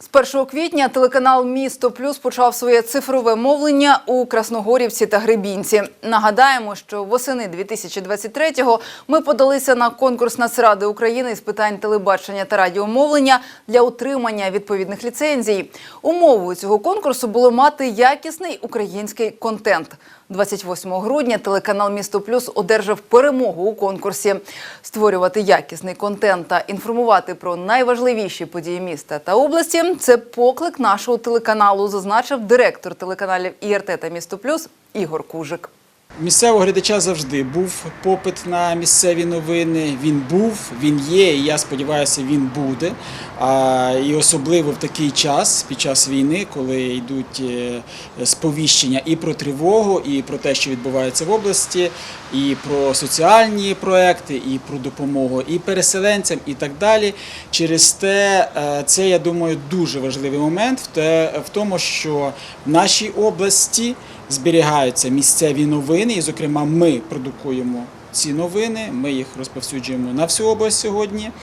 З 1 квітня телеканал Місто Плюс почав своє цифрове мовлення у Красногорівці та Гребінці. Нагадаємо, що восени 2023-го ми подалися на конкурс Нацради України з питань телебачення та радіомовлення для отримання відповідних ліцензій. Умовою цього конкурсу було мати якісний український контент. 28 грудня телеканал Місто Плюс одержав перемогу у конкурсі. Створювати якісний контент та інформувати про найважливіші події міста та області це поклик нашого телеканалу, зазначив директор телеканалів ІРТ та Місто Плюс Ігор Кужик. Місцевого глядача завжди був попит на місцеві новини. Він був, він є, і я сподіваюся, він буде. І особливо в такий час, під час війни, коли йдуть е, сповіщення і про тривогу, і про те, що відбувається в області, і про соціальні проекти, і про допомогу і переселенцям, і так далі. Через те, е, це я думаю дуже важливий момент в тому, що в нашій області зберігаються місцеві новини, і, зокрема, ми продукуємо ці новини. Ми їх розповсюджуємо на всю область сьогодні.